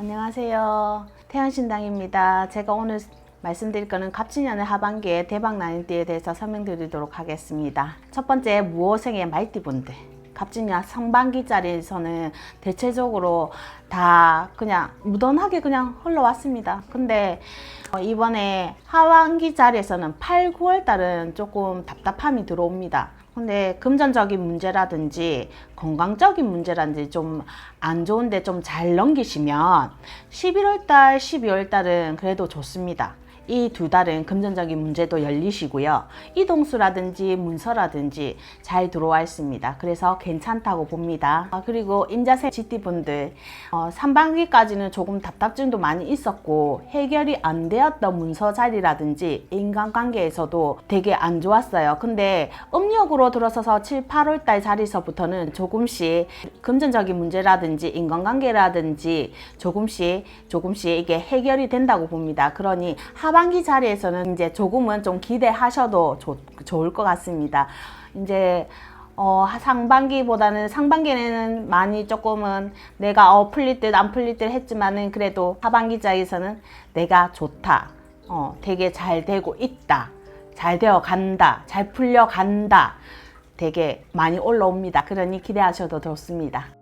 안녕하세요. 태양신당입니다. 제가 오늘 말씀드릴 거는 갑진년의 하반기에 대박 띠에 대해서 설명드리도록 하겠습니다. 첫 번째 무호생의 말띠분들. 갑진년 상반기짜리에서는 대체적으로 다 그냥 무던하게 그냥 흘러왔습니다. 근데 어, 이번에 하반기 자리에서는 8, 9월 달은 조금 답답함이 들어옵니다. 근데 금전적인 문제라든지 건강적인 문제라든지 좀 안 좋은데 좀 잘 넘기시면 11월 달, 12월 달은 그래도 좋습니다. 이 두 달은 금전적인 문제도 열리시고요. 이동수라든지 문서라든지 잘 들어와 있습니다. 그래서 괜찮다고 봅니다. 아, 그리고 임자생 GT분들 어, 3반기까지는 조금 답답증도 많이 있었고 해결이 안 되었던 문서 자리라든지 인간관계에서도 되게 안 좋았어요. 근데 음력으로 들어서서 7, 8월 달 자리서부터는 조금씩 금전적인 문제라든지 인간관계라든지 조금씩 조금씩 이게 해결이 된다고 봅니다. 그러니 하반기 자리에서는 이제 조금은 좀 기대하셔도 좋, 좋을 것 같습니다. 이제 어, 상반기보다는 상반기에는 많이 조금은 내가 어, 풀릴 듯 안 풀릴 듯 했지만은 그래도 하반기 자에서는 내가 좋다. 어, 되게 잘 되고 있다. 잘 되어 간다. 잘 풀려 간다. 되게 많이 올라옵니다. 그러니 기대하셔도 좋습니다.